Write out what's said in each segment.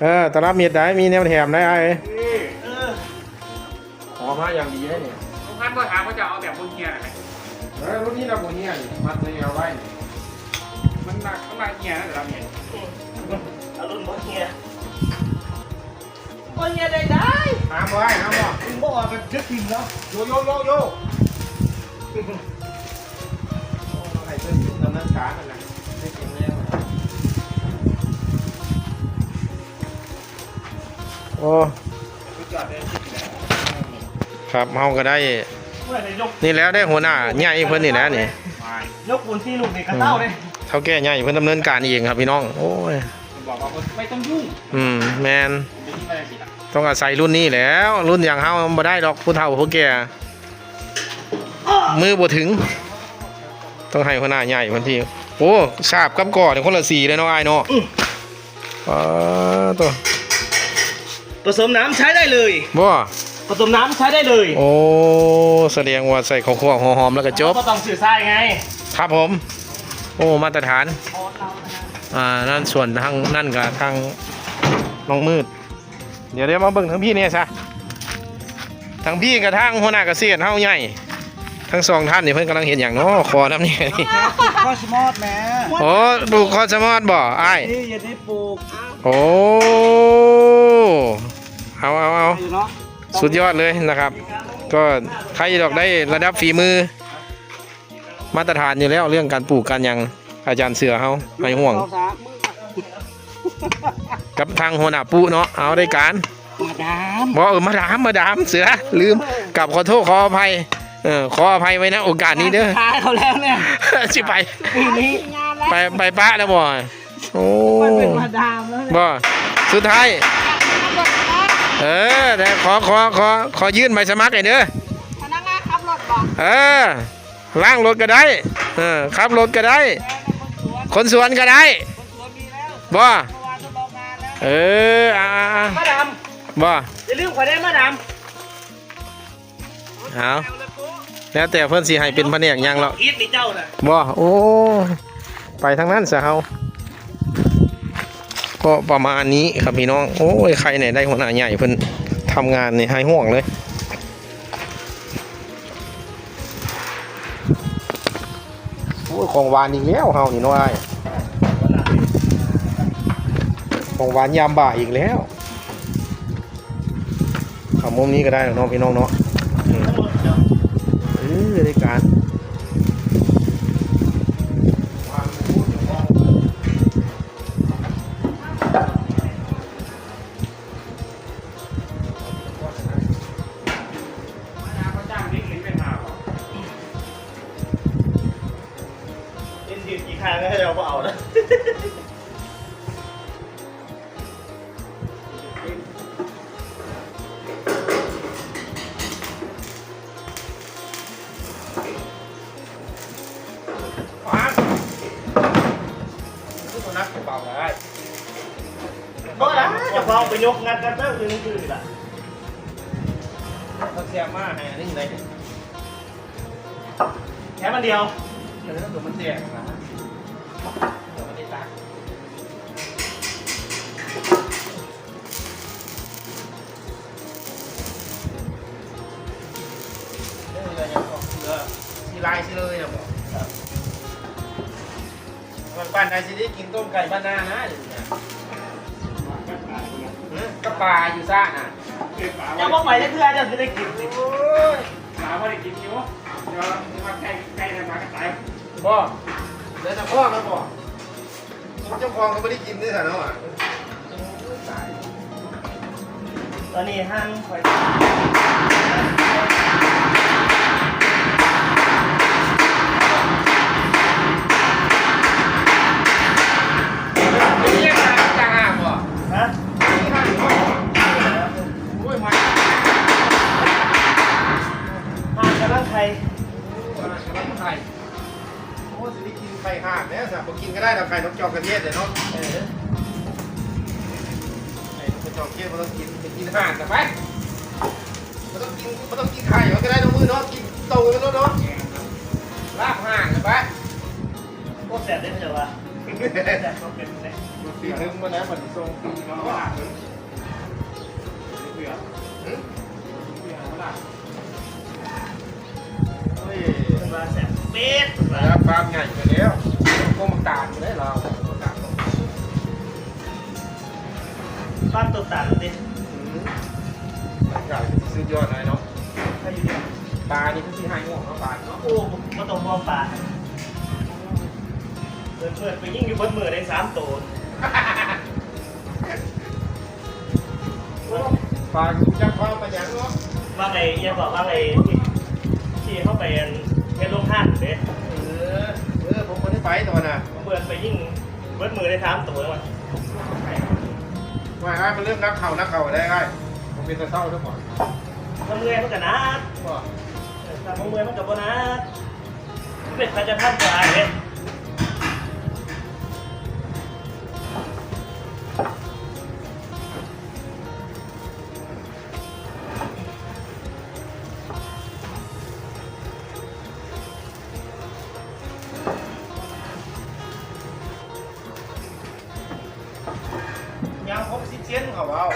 เออตลับเมียดได้มีแนวแถมได้ไอ้เออขอมาอย่างดีให้เนี่ยทุกท่านก็ถามว่าจะเอาแบบบนเฮียไหมเออรุ่นนี้เราโมเนียมัดเลยเอาไว้ มันหนักมันหนักเฮียนะแต่เราเฮียเอารุ่นบอเฮียบอเฮียได้ได้ห้ามไว้ห้ามบ่ถึงบอกว่ามันจะกินแล้วโยโยโยโยใครเพิ่มดำเนินการนั่นแหละ โอ้สุดยอดเลยครับเฮาก็ได้เมื่อไหร่ยกนี่แล้วได้หัวหน้าใหญ่เพิ่นนี่นะนี่ยกปูนที่ลูกนี่กระเต้าเลยเท่าแก่ใหญ่เพิ่นดำเนินการเองครับพี่น้อง โอ้ยผมบอกว่าไม่ต้องยุ่งอืมแมนผมจะที่อะไรสิล่ะต้องอาศัยรุ่นนี้แหล้ว รุ่นอย่างเฮาบ่ได้ดอกผู้เฒ่าผู้แก่มือบ่ถึง ต้องให้หัวหน้าใหญ่เพิ่นที่โอ้ทราบกับก่อนี่คนละสีเลยเนาะอ้ายเนาะอ๋อตัว ผสมน้ำใช้ได้เลย บ่ผสมน้ำใช้ได้เลยโอ้แสดงว่าใส่ข้าวคั่วหอมๆแล้วก็จบ ก็ต้องสื่อทรายไงครับผม โอ้มาตรฐาน อ่านั่นส่วนทางนั่นกับทางน้องมืด เดี๋ยวเดี๋ยวมาเบิ่งทางพี่เนี่ยซะทางพี่กับทางหัวหน้าเกษตรเฮาใหญ่ทั้งสองท่านนี่เพิ่นกำลังเห็นอย่างเนาะคอน้ำนี่นี่ข้อสมอดแม่โอ้ปลูกคอสมอดบ่อ้ายนี่อย่าได้ปลูก โอ้เอาเอาเอาอยู่เนาะสุดยอดเลยนะครับ ก็ใครดอกได้ระดับฝีมือ มาตรฐานอยู่แล้วเรื่องการปลูกการหยังอาจารย์เสือเฮาไม่ห่วงสามกับทางหัวหน้าปุ๊เนาะเอาได้การมาดามบอกเออมาดามมาดามเสือลืมกลับขอโทษขออภัยเออขออภัยไว้นะโอกาสนี้เด้อตายเขาแล้วเนี่ยสิไปปีนี้ไปไปปะแล้วบ่ โอ้มันเป็นมาดามแล้วเนี่ยบ่สุดท้าย เออแต่ขอขอขอขอยื่นใบสมัครหน่อยเด้อพนักงานขับรถบอกเออล้างรถก็ได้เออขับรถก็ได้ คนสวนก็ได้สวนมีแล้วบ่เมื่อวานทดลองงานแล้วเอออ่าอ่าอ่ามาดามบ่อย่าลืมขอได้มาดามเอาแล้วแต่เพิ่นสิให้เป็นแผนกหยังแล้วอีทนี่เจ้าน่ะบ่โอ้ ไปทางนั้นซะเฮา ก็ประมาณนี้ครับพี่น้อง โอ้ยใครไหนได้หัวหน้าใหญ่เพิ่นทำงานนี่ให้ห่วงเลยโอ้ยของหวานอีกแล้วเฮานี่น้อยของหวานยามบ่ายอีกแล้วเอามุมนี้ก็ได้เนาะพี่น้องเนาะเออได้การ ละจะพองไปยกงานกันเต้าคืนคืนนี่แหละเขาเสียมากให้อันนี้อยู่ไหนเนี่ยแค่มันเดียวเดี๋ยวถ้าเกิดมันเสียนะเดี๋ยวมันได้ตักเรื่องอะไรอย่างบอกเสือสีลายสิเลยนะบอกวันบ้านใดสิได้กินต้มไก่บ้านหน้านะ ปลาอยู่ซ่าน่ะเจ้าบ่ไปได้เพื่อจะได้กินสิโอ้ยหาว่าได้กินอยู่เดี๋ยวมาใกล้ใกล้จะมากระต่ายบ่เดี๋ยวจะพ่อแล้วบ่เจ้าของเขาไม่ได้กินด้วยเหรอเนาะตายตอนนี้ห้างคอย กำลังไข่โอ้สิได้กินไข่ห่านเนี่ยสิบ่กินก็ได้แต่ไข่นกจอกกระเทียมเดี๋ยวเนาะเออไข่นกจอกกระเทียมมันต้องกินไปกินห่านแต่ไปมันต้องกินมันต้องกินไข่มันก็ได้น้องมือเนาะกินโตกันแล้วเนาะลาบห่านแต่ไปโคตรแสบได้ไหมจ๊ะวะแสบเขาเป็นเลยแปีนึงมาแล้วมันทรงปีเนาะว่าเลยเบื่อเบื่อเมื่อไหร่ ว่าแสบเป็ดแล้วฟาร์มใหญ่ไปแล้วก็มาตาดอยู่ได้เราตาดบ้านตัวต่างดิใหญ่ซื้อยอดหน่อยเนาะถ้าอยู่เนี่ยปลานี่คือที่ให้ง่วงเนาะปลาเนาะโอ้มาตรงมองปลาเปิดเปิดไปยิ่งอยู่บนมือได้สามตัวปลาคือจักว่ามาอย่างเนาะว่าไงยังบอกว่าไงที่ที่เข้าไป เป็นโรงท่านเด้เออ เออ ผมคนที่ไปตัวน่ะเปิดไปยิ่งเบิดมือได้สามตัวมันว่าไอ้มันเริ่มนักเข่านักเข่าได้ไอ้ผมเป็นตะเศร้าทุกคนทำเงยมันกับนัดว่าทำเงยมันกับโบนัสเป็นพระจะท่านกว่าเลย เชียนเขาเอา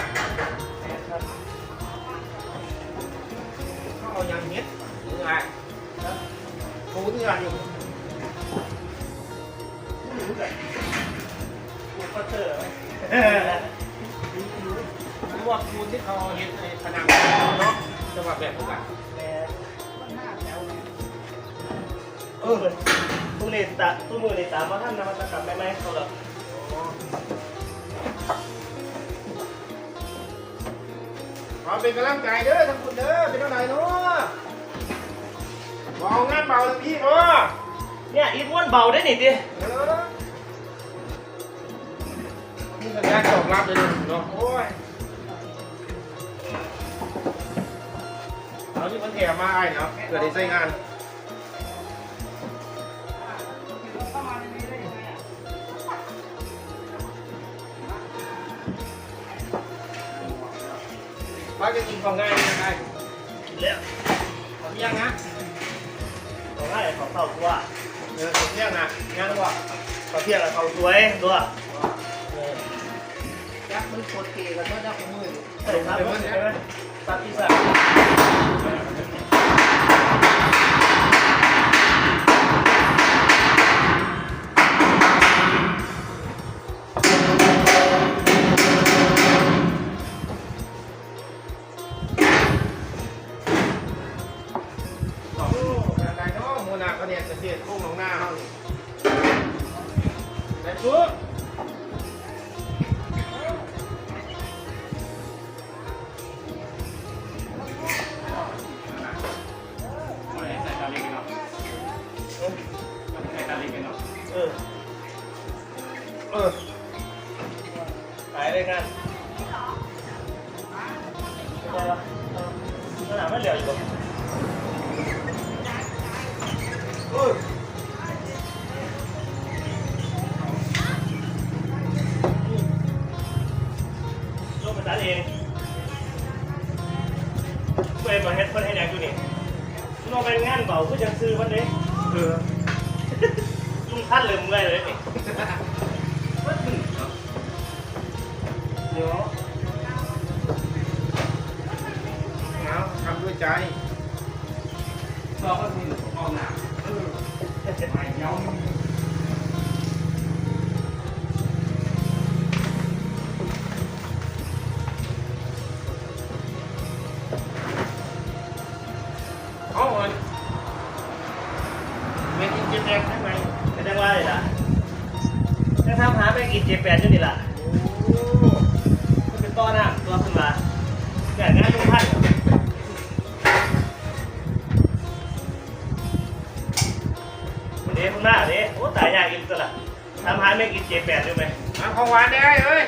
เขาเอายางเม็ดหรือไงปูนี่อะไรอยู่กูก็เจอรู้ว่าปูที่เขาเห็นในผนังเนาะจังหวะแบบนี้กันเออตู้นี่ตาตู้มือนี่ตามมาท่านนวัตกรรมแม่แม่เขาหรอ ขอเป็นกำลังใจเด้อทั้งคุณเด้อเป็นเท่าไหร่เนาะเบางานเบาทั้งพี่เนาะเนี่ยอีม้วนเบาได้หนิดิเออนี่สัญญาณตอบรับเลยเนาะโอ้ยเอาที่มันแถมมาไอ้เนาะเกิดได้ใช้งาน ป้าจะกินของง่ายยังไงกินแล้วของยังนะของง่ายของเต่าตัวเออของยังนะยังวะขอเพียงกับเขาสวยตัวยักษ์มันปวดเกย์กันเนาะยักษ์มือใส่ครับใช่ไหมตัดที่สาม เนาะมูนาเขาเนี่ยจะเสียดโค้งลงหน้าเขานี่แต่ปุ๊บไม่ใส่ตาลิงเนาะใส่ตาลิงเนาะเออ เออหายเลยงานไม่ได้ปะขนาดไม่เหลืออยู่ ทำด้วยใจก็ก็คืออหนาไม่เย้าเอา ไม่กินเจแปนด้วยไหมเอาของหวานได้เอ้ย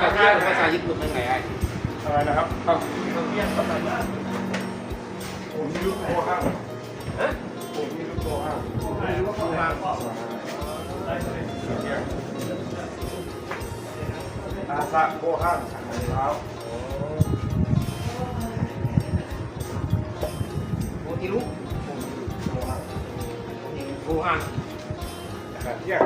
ภาษาภาษาญี่ปุ่นเป็นไงไอ้อะไรนะครับครับเรียนภาษาบ้านผมมีลูกโตห้างฮะผมมีลูกโตห้างไม่รู้ว่าเขาทำข้ออาซาโกห้างเท้าโมจิรุโกห้างแบบเที่ยง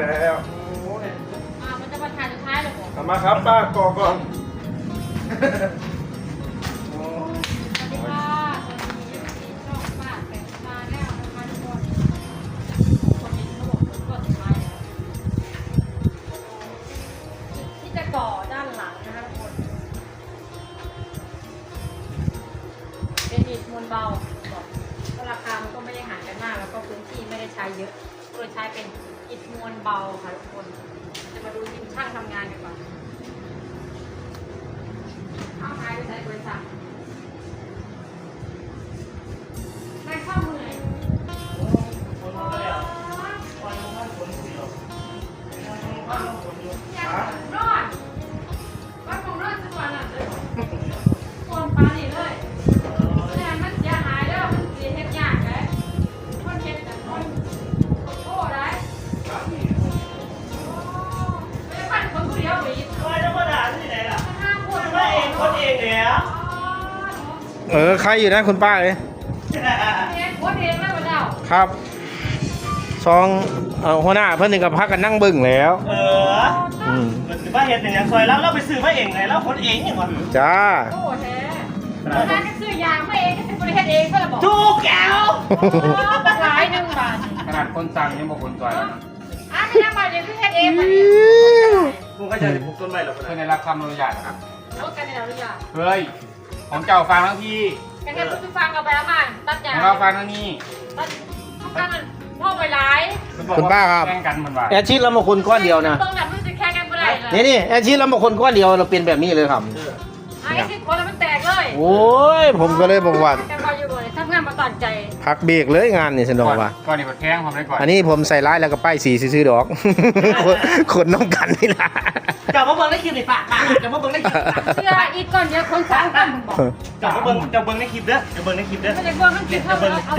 แล้วอ่ามันจะมาถ่ายสุดท้ายเลยผมทำมาครับป้าก่อก่อน ใครอยู่นะคุณป้าเลยเองคนเองแล้วมาเดาครับซองเอ่อหัวหน้าเพื่อนหนึ่งกับพักกันนั่งเบิ่งแล้วเอออืมมันถือว่าเห็ดหนึ่งอย่างซอยแล้วเราไปซื้อมาเองไงแล้วคนเองอย่างวะจ้าโอ้แท้แล้วนั่นก็คือยางมาเองก็เป็นบริษัทเองก็ระบอกถูกแก้วหลายหนึ่งบาทขนาดคนสั่งยังบอกคนซอยแล้วนะอะไม่ได้มาเดี๋ยวคือเฮ็ดเองมาเนี่ยมึงก็จะปลูกต้นไม้หรอกเพื่อนได้รับคำอนุญาตนะครับรถกันในเราหรือยังเฮ้ยของเจ้าฟังทั้งที กันแค่พูดฟังกับไปอามาตัดยาของเราฟังทั้งนี้ตัดต้องการพ่อไปหลายคุณป้าครับ แข่งกันเหมือนว่าแอดชีพเรามาคนก้อนเดียวนะต้องแบบมันจะแค่กันไม่ได้เลยนี่นี่แอดชีพเรามาคนก้อนเดียวเราเป็นแบบนี้เลยครับ ไอ้สิคนแล้วมันแตกเลยโอ้ยผมก็เลยบอกว่าแต่พออยู่เลยทำงานมาตัดใจพักเบรกเลยงานนี่สนองว่ะก่อนนี่มันแข่งผมได้ก่อนอันนี้ผมใส่ร้ายแล้วก็ป้ายสีซื้อๆดอก คนคนน้องกันนี่ล่ะจับ มาเบิ้งได้คลิปนี่ปะจับมาเบิ้งได้คลิปเสื้ออีกก่อนเดียวคนสองคนบอกจับมาเบิ้งจับเบิ้งในคลิปเด้อจับเบิ้งในคลิปเด้อไม่ได้เบิ่งมันกินเท่าไหร่เอา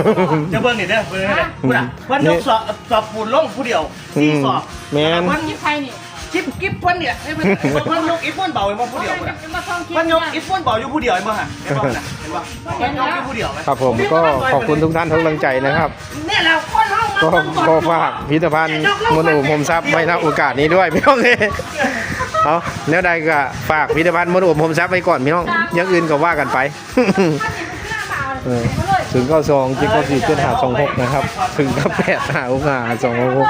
จะเบิ้งนี่เด้อเบิ้งนี่เด้อพูดอะวันยกสอบสอบปูนลงผู้เดียวสี่สอบแมนวันนี้ใครนี่ คลิปคลิปเพิ่นเนี่ยเพิ่นยกอีฟนเบาไอ้มาผู้เดียวพูดอะมาท่องคิดมันยกอีฟนเบาอยู่ผู้เดียวไอ้มาฮะเห็นป่ะเห็นป่ะมันยกอยู่ผู้เดียวไหมครับผมก็ขอบคุณทุกท่านทุกกำลังใจนะครับ เนี่ยเราคนห้องก็ก็ฝากพิพิธภัณฑ์มนุษย์ผมทรัพย์ไว้ณโอกาสนี้ด้วยพี่น้องเอ้ยเอาแล้วใดก็ฝากพิพิธภัณฑ์มนุษย์ผมทรัพย์ไว้ก่อนพี่น้องอยังอื่นก็ว่ากันไป เออถึงก็ซองจิ๊กก็สี่เจ็ดหาสองหกนะครับ ถึงก็แปดหาหกหาสองหก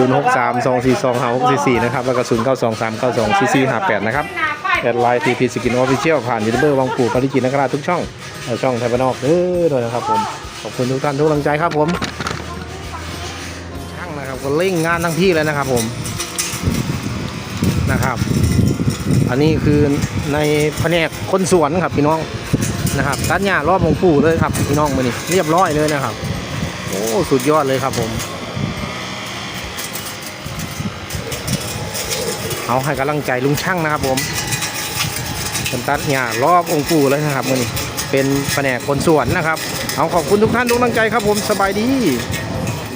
ศูนย์หกสามสองสี่สองหาหกสี่สี่นะครับ แล้วก็ศูนย์เก้าสองสามเก้าสองสี่สี่ห้าแปดนะครับแอดไลน์ทีพีสกินออฟฟิเชียลผ่านยูทูบเบอร์วังปู่ปาริจิตนักราทุกช่อง ช่องไทยบ้านนอกเด้อด้วยนะครับผม ขอบคุณทุกท่านทุกกำลังใจครับผม ช่างนะครับก็เร่งงานทั้งที่เลยนะครับผม นะครับ อันนี้คือในแผนกคนสวนครับพี่น้องนะครับตัดหญ้ารอบองปู่เลยครับพี่น้องมานี่เรียบร้อยเลยนะครับ โอ้ สุดยอดเลยครับผม เอาให้กำลังใจลุงช่างนะครับผมเป็นตัดหญ้ารอบองค์ปู่เลยนะครับมือนี้เป็นแผนกคนสวนนะครับ เอาขอบคุณทุกท่านทุกกำลังใจครับผมสบายดี